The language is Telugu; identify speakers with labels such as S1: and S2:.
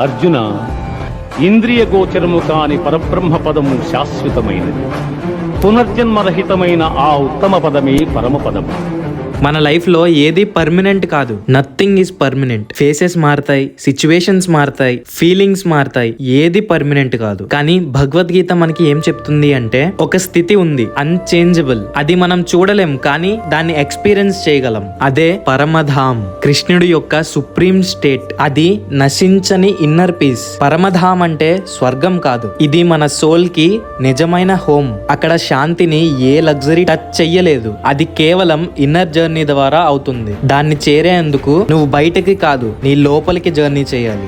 S1: అర్జున ఇంద్రియ గోచరము కాని పరబ్రహ్మ పదము శాశ్వతమైనది. పునర్జన్మరహితమైన ఆ ఉత్తమ పదమే పరమపదము.
S2: మన లైఫ్లో ఏది పర్మనెంట్ కాదు. నథింగ్ ఈజ్ పర్మనెంట్ ఫేసెస్ మారుతాయి సిచ్యువేషన్స్ మారుతాయి ఫీలింగ్స్ మారుతాయి ఏది పర్మనెంట్ కాదు. కానీ భగవద్గీత మనకి ఏం చెప్తుంది అంటే ఒక స్థితి ఉంది అన్చేంజబుల్ అది మనం చూడలేం కానీ దాన్ని ఎక్స్పీరియన్స్ చేయగలం. అదే పరమధామ్ కృష్ణుడి యొక్క సుప్రీం స్టేట్ అది నశించని ఇన్నర్ పీస్ పరమధామ్ అంటే స్వర్గం కాదు. ఇది మన సోల్కి నిజమైన హోమ్ అక్కడ శాంతిని ఏ లగ్జరీ టచ్ చెయ్యలేదు. అది కేవలం ఇన్నర్ జర్నీ జర్నీ ద్వారా అవుతుంది. దాన్ని చేరేందుకు నువ్వు బయటకి కాదు నీ లోపలికి జర్నీ చేయాలి.